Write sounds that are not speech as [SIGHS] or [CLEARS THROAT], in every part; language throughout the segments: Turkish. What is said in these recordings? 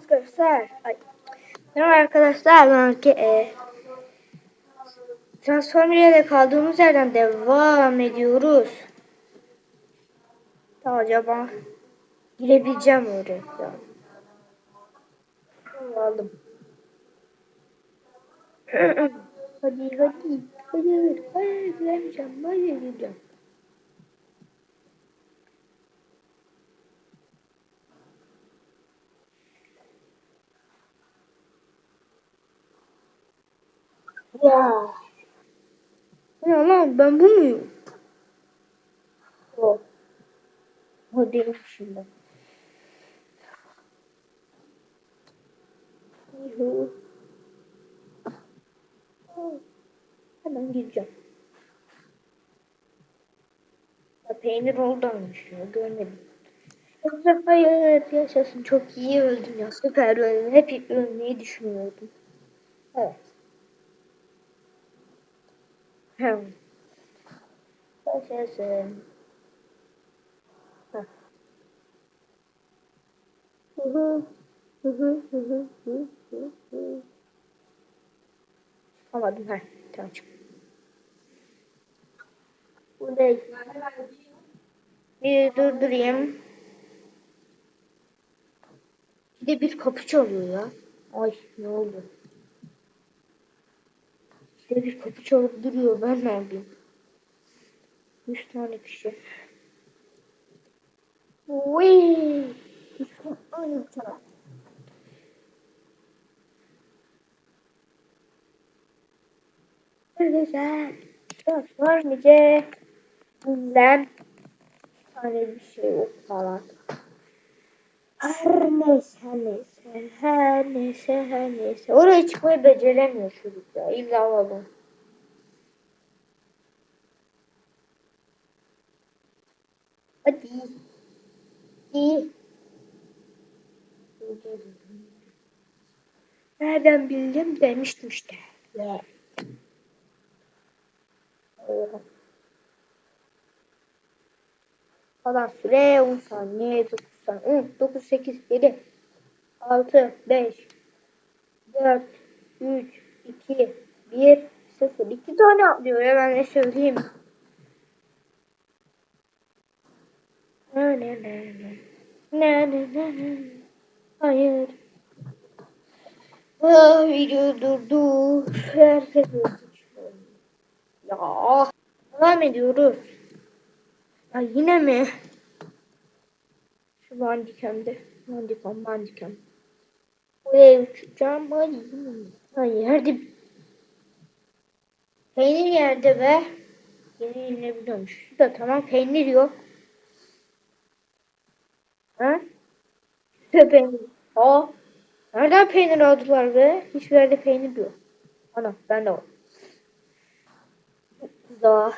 arkadaşlar. Ay. Merhaba arkadaşlar. Ben ki e, Transformer'de kaldığımız yerden devam ediyoruz. Tamam acaba girebileceğim oraya. Aldım. hadi hadi. Hayır. Hayır giremeyeceğim. Hayır gireceğim. Ya. Ya lan ben bu muyum? O. O değil şimdi. Yuhu. Hemen gireceğim. Ya peynir oldamış ya görmedim. Yoksa hayır yaşasın çok iyi öldüm ya süper öldüm. Hep ölmeyi düşünüyordum. Evet. Hem. Heh. Hı hı. Hı hı hı hı hı hı. Çıkamadım. Heh. Tamam çık. Buradayım. Bir durdurayım. Bir de bir kapı çalıyor ya. Ay ne oldu? Bir bir kapı çalıp duruyor. Ben ne yapayım? 100 tane kişi. Uy. Aynı taraf. Güzel. Var nice. Bundan tane bir şey yok falan. Her neyse her neyse her neyse her neyse. Oraya çıkmayı beceremiyor çocuk ya. İlla alalım. Hadi. İyi. Nereden bildim demiştim işte. Evet. Kalan süre 10 saniye, 9 saniye, 10, 9, 8, 7, 6, 5, 4, 3, 2, 1, 0. 2 tane atlıyor ben ne söyleyeyim. Ne ne ne ne. Ne ne ne ne. Hayır. Ah, video durdu. Herkes. Ya. Devam ediyoruz. Ya yine mi? Şu bandikemde. Bandikom bandikom. Buraya uçacağım. Mi? Hayır hadi. Peynir yerde be. Yine inebiliyormuş. Şu da tamam peynir yok. Ha? Şu peynir. Aa. Nereden peynir aldılar be? Hiçbir yerde peynir yok. Ana ben de var. Güzel.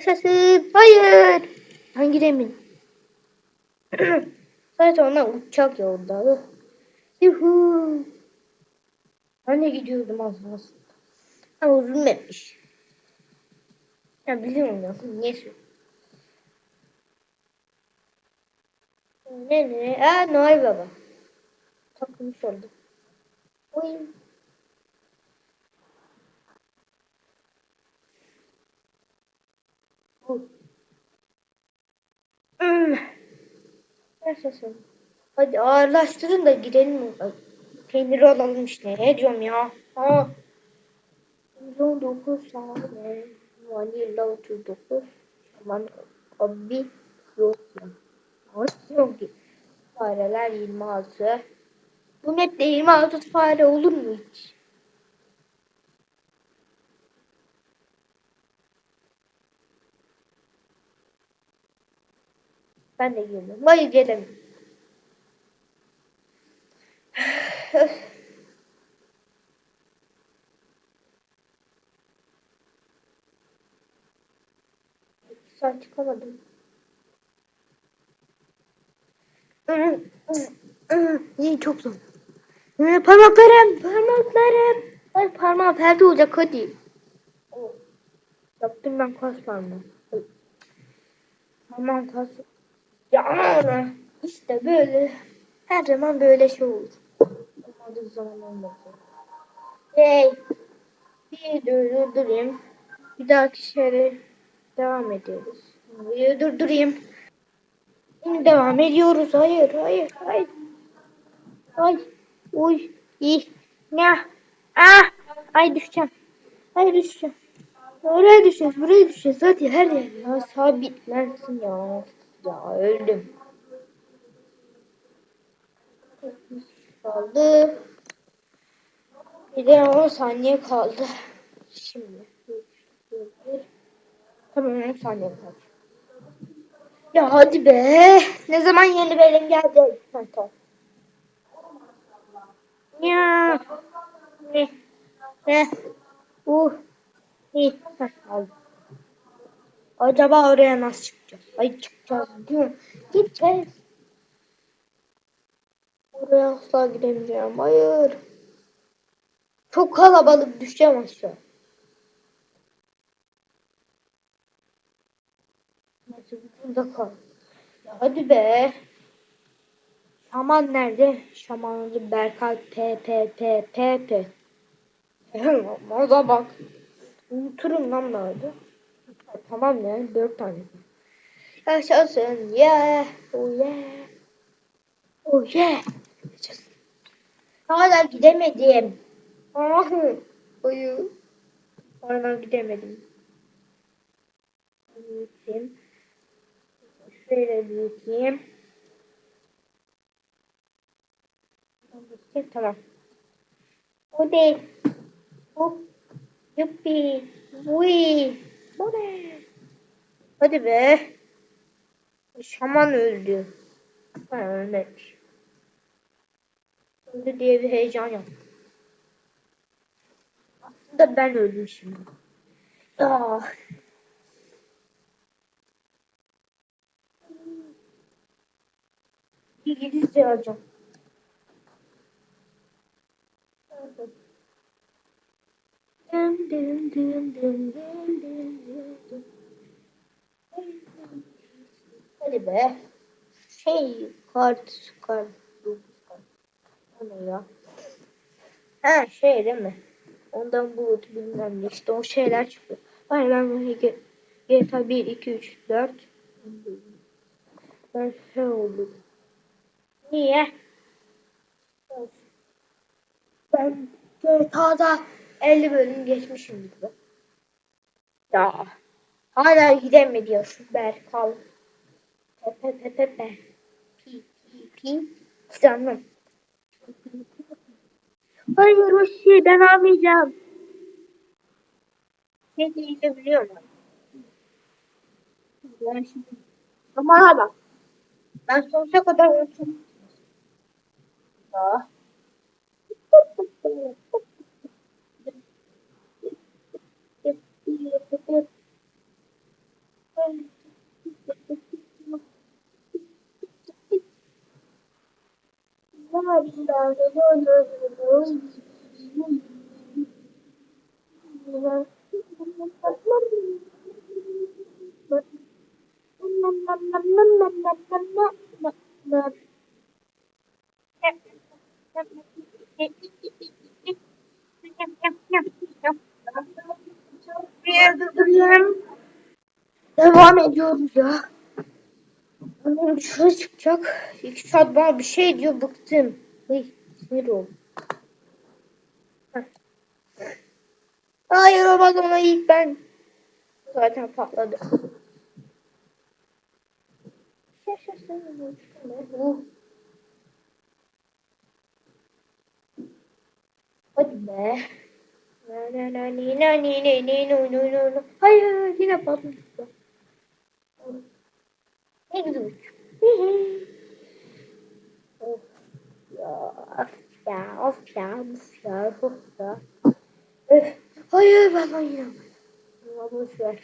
Yaşasın. Hayır. Ben gidemiyorum. [CLEARS THROAT] Zaten ona uçak yolda. Yuhu. Ben de gidiyordum az az. Ama uzun etmiş. Ya biliyorum ya. Niye? Ne ne? Aa Noel Baba. Takılmış oldu. Oy. Yaşasın. Hadi ağırlaştırın da gidelim. Ay, Peyniri alalım işte. Ne diyorum ya? Aa. 119 tane. Vanilla 39. Aman abi yok ya. Yok ki? Fareler 26. Bu map'te 26 fare olur mu hiç? Ben de girdim. Hayır gelemiyorum. [SIGHS] Hala çıkamadım. [CLEARS THROAT] İyi çok zor. Ee, Parmaklarım, parmaklarım. Ay parmağım perde olacak hadi. Yaptım ben kas parmağı. Parmağım kas. Ya işte böyle. Her zaman böyle şey olur. Olmadığı zaman olmaz. Hey. Bir durdurayım. Bir dahaki şeye devam ediyoruz. Bir durdurayım. Şimdi devam ediyoruz. Hayır, hayır, hayır. Ay, uy, iyi. Ne? Ah, ay düşeceğim. Ay düşeceğim. Oraya düşeceğiz, buraya düşeceğiz. Hadi her yer ya sabitlensin ya. Ya öldüm. Kaldı. Bir de 10 saniye kaldı. Şimdi. Tamam 10 saniye kaldı. Ya hadi be. Ne zaman yeni bölüm geldi? Tamam. Ya. Ne? Ne? Uh. Heh, aldım. Acaba oraya nasıl çıkacağız? Ay çıkacağız değil mi? Gideceğiz. Oraya asla gidemeyeceğim. Hayır. Çok kalabalık düşeceğim aşağı. Nasıl burada kal? Ya hadi be. Şaman nerede? Şamanlı Berkay P P P P P. Maza bak. Unuturum lan nerede? Tamam ya dört tane. Yaşasın yeah. Oh yeah. Oh yeah. Yaşasın. Hala gidemedim. Uyu. Hala gidemedim. Büyüteyim. Şöyle büyüteyim. Tamam. O değil. Hop. Yuppi. Vui. Ne? Hadi be. Şaman öldü. Ha ölmemiş. Öldü diye bir heyecan yaptım. Aslında ben öldüm şimdi. Ah. İngilizce hocam. Dım dım dım dım dım dım. Be. Şey kart kart ne ya? Ha şey değil mi? Ondan bu bilmem ne işte o şeyler çıkıyor. Hayır ben bunu GTA 1, 2, 3, 4 ben şey oldum. Niye? Ben GTA'da 50 bölüm geçmişim gibi. Ya. Hala gidemedi Berkal. Pepe pepe pepe. Pi. Canım. Hayır o şey ben almayacağım. Ne diyeceğim biliyor musun? Ben şimdi... Ama bak. Ben sonsuza kadar unuturum. Ya. Bir yerde durayım. Devam ediyoruz ya. Annem dışarı çıkacak. İki saat bana bir şey diyor bıktım. Sinir oldum. Heh. Hayır olmaz ona ilk ben. Zaten patladı. Yaşasın. Uh. Hadi be. Na na na ni na ni ni ni no no no no. Hayır yine patladı. Ne güzel ya. Of ya of ya. Öf. Hayır ben oynayamam. Ya boş ver.